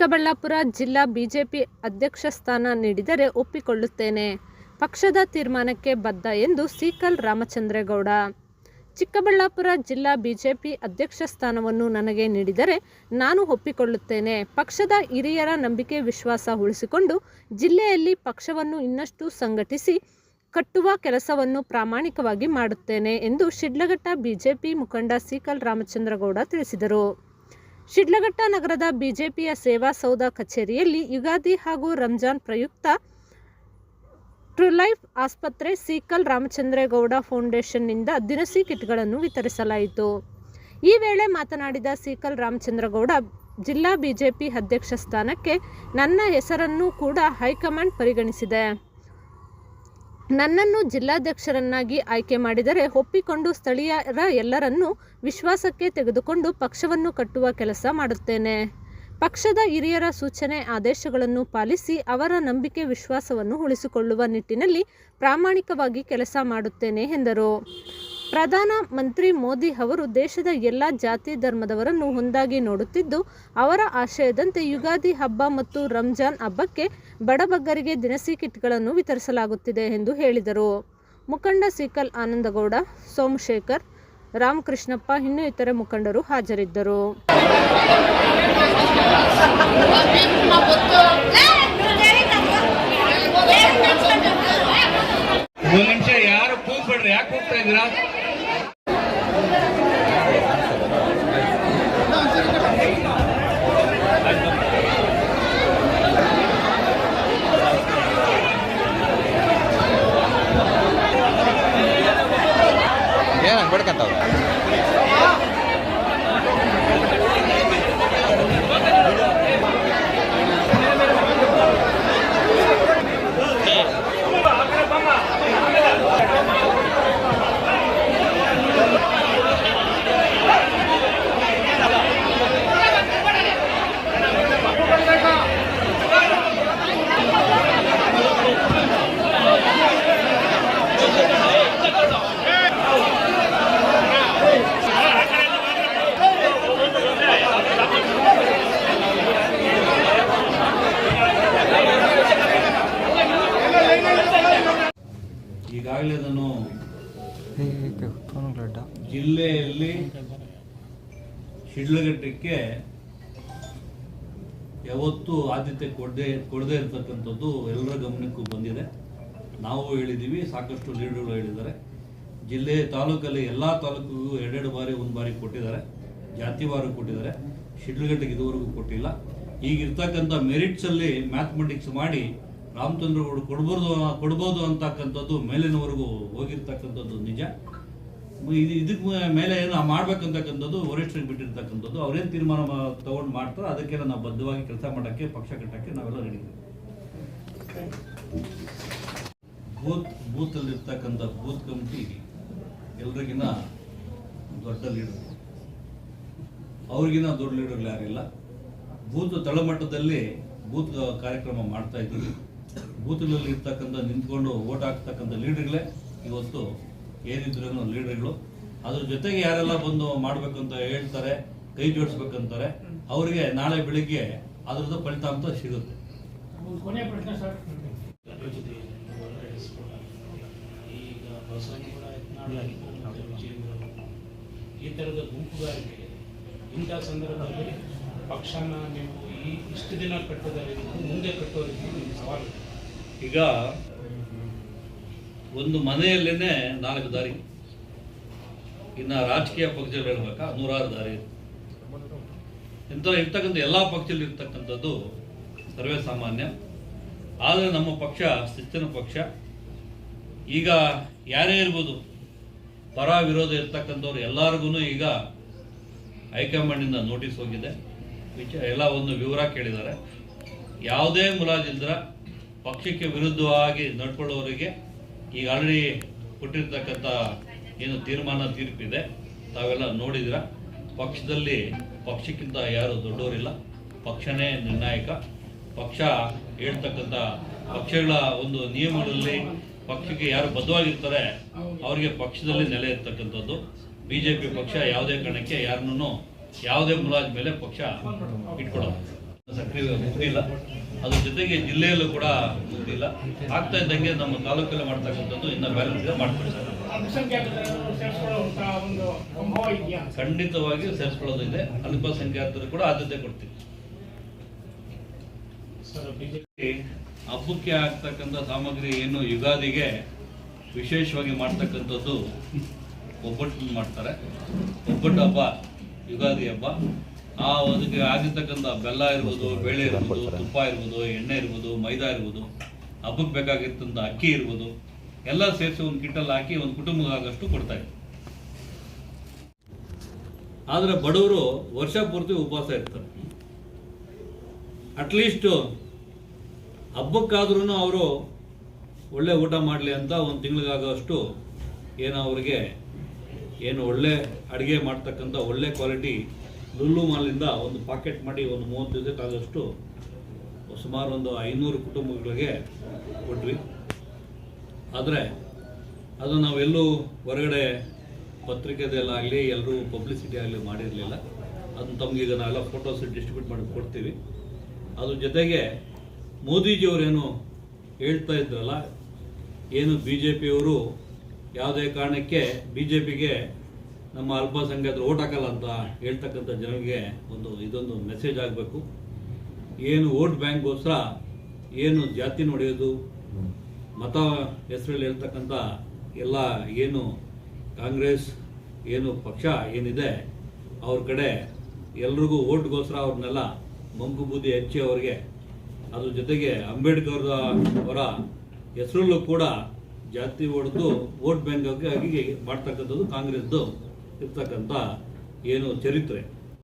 ಚಿಕ್ಕಬಳ್ಳಾಪುರ ಜಿಲ್ಲಾ ಬಿಜೆಪಿ ಅಧ್ಯಕ್ಷ ಸ್ಥಾನ ನೀಡಿದರೆ ಒಪ್ಪಿಕೊಳ್ಳುತ್ತೇನೆ. ಪಕ್ಷದ ತೀರ್ಮಾನಕ್ಕೆ ಬದ್ಧ ಎಂದು ಸೀಕಲ್ ರಾಮಚಂದ್ರೇಗೌಡ. ಚಿಕ್ಕಬಳ್ಳಾಪುರ ಜಿಲ್ಲಾ ಬಿಜೆಪಿ ಅಧ್ಯಕ್ಷ ಸ್ಥಾನವನ್ನು ನನಗೆ ನೀಡಿದರೆ ನಾನು ಒಪ್ಪಿಕೊಳ್ಳುತ್ತೇನೆ. ಪಕ್ಷದ ಹಿರಿಯರ ನಂಬಿಕೆ ವಿಶ್ವಾಸ ಉಳಿಸಿಕೊಂಡು ಜಿಲ್ಲೆಯಲ್ಲಿ ಪಕ್ಷವನ್ನು ಇನ್ನಷ್ಟು ಸಂಘಟಿಸಿ ಕಟ್ಟುವ ಕೆಲಸವನ್ನು ಪ್ರಾಮಾಣಿಕವಾಗಿ ಮಾಡುತ್ತೇನೆ ಎಂದು ಶಿಡ್ಲಘಟ್ಟ ಬಿಜೆಪಿ ಮುಖಂಡ ಸೀಕಲ್ ರಾಮಚಂದ್ರಗೌಡ ತಿಳಿಸಿದರು. ಶಿಡ್ಲಘಟ್ಟ ನಗರದ ಬಿಜೆಪಿಯ ಸೇವಾ ಸೌಧ ಕಚೇರಿಯಲ್ಲಿ ಯುಗಾದಿ ಹಾಗೂ ರಂಜಾನ್ ಪ್ರಯುಕ್ತ ಟ್ರುಲೈಫ್ ಆಸ್ಪತ್ರೆ ಸೀಕಲ್ ರಾಮಚಂದ್ರೇಗೌಡ ಫೌಂಡೇಶನ್ನಿಂದ ದಿನಸಿ ಕಿಟ್ಗಳನ್ನು ವಿತರಿಸಲಾಯಿತು. ಈ ವೇಳೆ ಮಾತನಾಡಿದ ಸೀಕಲ್ ರಾಮಚಂದ್ರಗೌಡ, ಜಿಲ್ಲಾ ಬಿಜೆಪಿ ಅಧ್ಯಕ್ಷ ಸ್ಥಾನಕ್ಕೆ ನನ್ನ ಹೆಸರನ್ನು ಕೂಡ ಹೈಕಮಾಂಡ್ ಪರಿಗಣಿಸಿದೆ. ನನ್ನನ್ನು ಜಿಲ್ಲಾಧ್ಯಕ್ಷರನ್ನಾಗಿ ಆಯ್ಕೆ ಮಾಡಿದರೆ ಒಪ್ಪಿಕೊಂಡು ಸ್ಥಳೀಯರ ಎಲ್ಲರನ್ನೂ ವಿಶ್ವಾಸಕ್ಕೆ ತೆಗೆದುಕೊಂಡು ಪಕ್ಷವನ್ನು ಕಟ್ಟುವ ಕೆಲಸ ಮಾಡುತ್ತೇನೆ. ಪಕ್ಷದ ಹಿರಿಯರ ಸೂಚನೆ, ಆದೇಶಗಳನ್ನು ಪಾಲಿಸಿ ಅವರ ನಂಬಿಕೆ, ವಿಶ್ವಾಸವನ್ನು ಉಳಿಸಿಕೊಳ್ಳುವ ನಿಟ್ಟಿನಲ್ಲಿ ಪ್ರಾಮಾಣಿಕವಾಗಿ ಕೆಲಸ ಮಾಡುತ್ತೇನೆ, ಎಂದರು. ಪ್ರಧಾನ ಮಂತ್ರಿ ಮೋದಿ ಅವರು ದೇಶದ ಎಲ್ಲ ಜಾತಿ ಧರ್ಮದವರನ್ನು ಒಂದಾಗಿ ನೋಡುತ್ತಿದ್ದು, ಅವರ ಆಶಯದಂತೆ ಯುಗಾದಿ ಹಬ್ಬ ಮತ್ತು ರಂಜಾನ್ ಹಬ್ಬಕ್ಕೆ ಬಡಬಗ್ಗರಿಗೆ ದಿನಸಿ ಕಿಟ್ಗಳನ್ನು ವಿತರಿಸಲಾಗುತ್ತಿದೆ ಎಂದು ಹೇಳಿದರು. ಮುಖಂಡ ಸಿಕಲ್ ಆನಂದಗೌಡ, ಸೋಮಶೇಖರ್, ರಾಮಕೃಷ್ಣಪ್ಪ ಇನ್ನೂ ಇತರೆ ಮುಖಂಡರು ಹಾಜರಿದ್ದರು. ಯಾರು ಯಾಕೆ ಹೋಗ್ತಾ ಏನ್ ಹಂಗ್ ನಾನು ಜಿಲ್ಲೆಯಲ್ಲಿ ಶಿಡ್ಲಘಟ್ಟಕ್ಕೆ ಯಾವತ್ತೂ ಆದ್ಯತೆ ಕೊಡದೆ ಕೊಡದೇ ಇರತಕ್ಕಂಥದ್ದು ಎಲ್ಲರ ಗಮನಕ್ಕೂ ಬಂದಿದೆ. ನಾವು ಹೇಳಿದ್ದೀವಿ ಸಾಕಷ್ಟು ಲೀಡರ್ಗಳು ಹೇಳಿದ್ದಾರೆ. ಜಿಲ್ಲೆ ತಾಲೂಕಲ್ಲಿ ಎಲ್ಲ ತಾಲೂಕಿಗೂ ಎರಡೆರಡು ಬಾರಿ ಒಂದು ಬಾರಿ ಕೊಟ್ಟಿದ್ದಾರೆ. ಜಾತಿವಾರು ಕೊಟ್ಟಿದ್ದಾರೆ. ಶಿಡ್ಲಘಟ್ಟಕ್ಕೆ ಇದುವರೆಗೂ ಕೊಟ್ಟಿಲ್ಲ. ಈಗಿರ್ತಕ್ಕಂಥ ಮೆರಿಟ್ಸಲ್ಲಿ ಮ್ಯಾಥಮೆಟಿಕ್ಸ್ ಮಾಡಿ ರಾಮಚಂದ್ರಗೌಡ ಕೊಡ್ಬೋದು ಕೊಡ್ಬೋದು ಅಂತಕ್ಕಂಥದ್ದು ಮೇಲಿನವರೆಗೂ ಹೋಗಿರ್ತಕ್ಕಂಥದ್ದು ನಿಜ. ಇದು ಇದಕ್ಕೆ ಮೇಲೆ ಏನು ಮಾಡ್ಬೇಕಂತಕ್ಕಂಥದ್ದು ವರಿಷ್ಠರಿಗೆ ಬಿಟ್ಟಿರ್ತಕ್ಕಂಥದ್ದು. ಅವ್ರೇನು ತೀರ್ಮಾನ ತಗೊಂಡು ಮಾಡ್ತಾರೋ ಅದಕ್ಕೆಲ್ಲ ನಾವು ಬದ್ಧವಾಗಿ ಕೆಲಸ ಮಾಡೋಕ್ಕೆ, ಪಕ್ಷ ಕಟ್ಟಕ್ಕೆ ನಾವೆಲ್ಲ ರೆಡಿ ಬೂತ್, ಬೂತಲ್ಲಿರ್ತಕ್ಕಂಥ ಬೂತ್ ಕಮಿಟಿ ಎಲ್ರಿಗಿನ್ನ ದೊಡ್ಡ ಲೀಡರ್. ಅವ್ರಿಗಿನ ದೊಡ್ಡ ಲೀಡರ್ಗಳು ಯಾರಿಲ್ಲ. ಬೂತ್ ತಳಮಟ್ಟದಲ್ಲಿ ಬೂತ್ ಕಾರ್ಯಕ್ರಮ ಮಾಡ್ತಾ ಇದ್ದೀವಿ. ಬೂತ್ಗಳಲ್ಲಿ ಇರ್ತಕ್ಕಂಥ ನಿಂತ್ಕೊಂಡು ಓಟ್ ಹಾಕ್ತಕ್ಕಂಥ ಲೀಡರ್ಗಳೇ ಇವತ್ತು ಏನಿದ್ರು ಲೀಡರ್ಗಳು. ಅದ್ರ ಜೊತೆಗೆ ಯಾರೆಲ್ಲ ಬಂದು ಮಾಡ್ಬೇಕಂತ ಹೇಳ್ತಾರೆ, ಕೈ ಜೋಡಿಸ್ಬೇಕಂತಾರೆ ಅವರಿಗೆ ನಾಳೆ ಬೆಳಿಗ್ಗೆ ಅದ್ರದ್ದು ಫಲಿತಾಂಶ ಸಿಗುತ್ತೆ. ಈ ಥರದ ಗುಂಪುಗಾರಿಕೆ, ಇಂಥ ಸಂದರ್ಭದಲ್ಲಿ ಪಕ್ಷನ ನೀವು ಈ ಇಷ್ಟು ದಿನ ಕಟ್ಟೋದರಿಂದ ಮುಂದೆ ನಿಮ್ಗೆ ಸವಾಲು. ಈಗ ಒಂದು ಮನೆಯಲ್ಲೇನೆ ನಾಲ್ಕು ದಾರಿ. ಇನ್ನು ರಾಜಕೀಯ ಪಕ್ಷದಲ್ಲಿ ಹೇಳ್ಬೇಕಾ? ನೂರಾರು ದಾರಿ. ಇಂಥ ಇರ್ತಕ್ಕಂಥ ಎಲ್ಲ ಪಕ್ಷದಲ್ಲಿ ಇರ್ತಕ್ಕಂಥದ್ದು ಸರ್ವೇ ಸಾಮಾನ್ಯ ಆದರೆ ನಮ್ಮ ಪಕ್ಷ, ಶಿಸ್ತಿನ ಪಕ್ಷ, ಈಗ ಯಾರೇ ಇರ್ಬೋದು, ಪರ ವಿರೋಧ ಇರ್ತಕ್ಕಂಥವ್ರು ಎಲ್ಲರಿಗೂ ಈಗ ಹೈಕಮಾಂಡಿಂದ ನೋಟಿಸ್ ಹೋಗಿದೆ. ವಿಚ ಎಲ್ಲ ಒಂದು ವಿವರ ಕೇಳಿದ್ದಾರೆ. ಯಾವುದೇ ಮುಲಾಜಿಲ್ದ್ರ ಪಕ್ಷಕ್ಕೆ ವಿರುದ್ಧವಾಗಿ ನಡ್ಕೊಳ್ಳೋರಿಗೆ ಈಗ ಆಲ್ರೆಡಿ ಕೊಟ್ಟಿರ್ತಕ್ಕಂಥ ಏನು ತೀರ್ಮಾನ ತೀರ್ಪಿದೆ. ತಾವೆಲ್ಲ ನೋಡಿದಿರ ಪಕ್ಷದಲ್ಲಿ ಪಕ್ಷಕ್ಕಿಂತ ಯಾರು ದೊಡ್ಡವರಿಲ್ಲ. ಪಕ್ಷನೇ ನಿರ್ಣಾಯಕ. ಪಕ್ಷ ಹೇಳ್ತಕ್ಕಂಥ ಪಕ್ಷಗಳ ಒಂದು ನಿಯಮಗಳಲ್ಲಿ ಪಕ್ಷಕ್ಕೆ ಯಾರು ಬದ್ಧವಾಗಿರ್ತಾರೆ, ಅವರಿಗೆ ಪಕ್ಷದಲ್ಲಿ ನೆಲೆ ಇರ್ತಕ್ಕಂಥದ್ದು. ಬಿಜೆಪಿ ಪಕ್ಷ ಯಾವುದೇ ಕಾರಣಕ್ಕೆ ಯಾರನ್ನೂ ಯಾವುದೇ ಮುಲಾಜ್ ಮೇಲೆ ಪಕ್ಷ ಇಟ್ಕೊಳ್ಳೋದು ಸಕ್ರಿಯ ಮುಗ್ದಿಲ್ಲ. ಅದ್ರ ಜೊತೆಗೆ ಜಿಲ್ಲೆಯಲ್ಲೂ ಕೂಡ ಮುಗ್ದಿಲ್ಲ. ಆಗ್ತಾ ಇದ್ದಂಗೆ ನಮ್ಮ ತಾಲೂಕಲ್ಲಿ ಮಾಡ್ತಕ್ಕಂಥದ್ದು ಇನ್ನ ಬ್ಯಾಲೆನ್ಸ್ ಇದೆ ಮಾಡ್ಕೊಡಿ ಸರ್ ಇದೆ. ಖಂಡಿತವಾಗಿ ಅಲ್ಪಸಂಖ್ಯಾತರು ಕೂಡ ಆದ್ಯತೆ ಕೊಡ್ತೀವಿ. ಹಬ್ಬಕ್ಕೆ ಆಗ್ತಕ್ಕಂಥ ಸಾಮಗ್ರಿ ಏನು ಯುಗಾದಿಗೆ ವಿಶೇಷವಾಗಿ ಮಾಡ್ತಕ್ಕಂಥದ್ದು ಒಬ್ಬಟ್ಟು ಮಾಡ್ತಾರೆ. ಒಬ್ಬಟ್ಟು ಹಬ್ಬ ಯುಗಾದಿ ಹಬ್ಬ. ಆ ಅದಕ್ಕೆ ಆಗಿರ್ತಕ್ಕಂಥ ಬೆಲ್ಲ ಇರ್ಬೋದು, ಬೇಳೆ ಇರ್ಬೋದು, ತುಪ್ಪ ಇರ್ಬೋದು, ಎಣ್ಣೆ ಇರ್ಬೋದು, ಮೈದಾ ಇರ್ಬೋದು, ಹಬ್ಬಕ್ಕೆ ಬೇಕಾಗಿರ್ತಂಥ ಅಕ್ಕಿ ಇರ್ಬೋದು, ಎಲ್ಲ ಸೇರಿಸಿ ಒಂದು ಕಿಟ್ಟಲ್ಲಿ ಹಾಕಿ ಒಂದು ಕುಟುಂಬಕ್ಕೆ ಆಗಷ್ಟು ಕೊಡ್ತಾ ಇದ್ರು ಆದರೆ ಬಡವರು ವರ್ಷ ಪೂರ್ತಿ ಉಪವಾಸ ಇರ್ತಾರೆ. ಅಟ್ಲೀಸ್ಟು ಹಬ್ಬಕ್ಕಾದ್ರೂ ಅವರು ಒಳ್ಳೆ ಊಟ ಮಾಡಲಿ ಅಂತ ಒಂದು ತಿಂಗಳಿಗಾಗೋಷ್ಟು ಏನು ಅವರಿಗೆ ಏನು ಒಳ್ಳೆ ಅಡುಗೆ ಮಾಡ್ತಕ್ಕಂಥ ಒಳ್ಳೆ ಕ್ವಾಲಿಟಿ ಲುಲ್ಲು ಮಾಲಿಂದ ಒಂದು ಪಾಕೆಟ್ ಮಾಡಿ ಒಂದು ಮೂವತ್ತು ದಿವಸಕ್ಕಾಗಷ್ಟು ಸುಮಾರು ಒಂದು ಐನೂರು ಕುಟುಂಬಗಳಿಗೆ ಕೊಟ್ವಿ. ಆದರೆ ಅದು ನಾವೆಲ್ಲೂ ಹೊರಗಡೆ ಪತ್ರಿಕೆದಲ್ಲಾಗಲಿ ಎಲ್ಲರೂ ಪಬ್ಲಿಸಿಟಿ ಆಗಲಿ ಮಾಡಿರಲಿಲ್ಲ. ಅದನ್ನು ತಮಗೀಗ ನಾವೆಲ್ಲ ಫೋಟೋಸ್ ಡಿಸ್ಟ್ರಿಬ್ಯೂಟ್ ಮಾಡಿ ಕೊಡ್ತೀವಿ. ಅದ್ರ ಜೊತೆಗೆ ಮೋದಿಜಿಯವರೇನು ಹೇಳ್ತಾ ಇದ್ರಲ್ಲ, ಏನು ಬಿ ಜೆ ಪಿಯವರು ಯಾವುದೇ ಕಾರಣಕ್ಕೆ ಬಿ ಜೆ ಪಿಗೆ ನಮ್ಮ ಅಲ್ಪಸಂಖ್ಯಾತರು ಓಟ್ ಹಾಕಲ್ಲ ಅಂತ ಹೇಳ್ತಕ್ಕಂಥ ಜನರಿಗೆ ಒಂದು ಇದೊಂದು ಮೆಸೇಜ್ ಆಗಬೇಕು. ಏನು ಓಟ್ ಬ್ಯಾಂಕ್ಗೋಸ್ಕರ ಏನು ಜಾತಿ ನೋಡಿಯೋದು, ಮತ ಹೆಸರಲ್ಲಿ ಹೇಳ್ತಕ್ಕಂಥ ಎಲ್ಲ ಏನು ಕಾಂಗ್ರೆಸ್, ಏನು ಪಕ್ಷ ಏನಿದೆ, ಅವ್ರ ಕಡೆ ಎಲ್ರಿಗೂ ಓಟ್ಗೋಸ್ಕರ ಅವ್ರನ್ನೆಲ್ಲ ಮಂಕು ಬೂದಿ ಹಚ್ಚಿ ಅವ್ರಿಗೆ ಅದ್ರ ಜೊತೆಗೆ ಅಂಬೇಡ್ಕರ್ ಅವರ ಹೆಸರಲ್ಲೂ ಕೂಡ ಜಾತಿ ಹೊಡೆದು ವೋಟ್ ಬ್ಯಾಂಕ್ ಆಗಿ ಮಾಡ್ತಕ್ಕಂಥದ್ದು ಕಾಂಗ್ರೆಸ್ದು. ಇರ್ತಕ್ಕಂಥ ಏನು ಚರಿತ್ರೆ.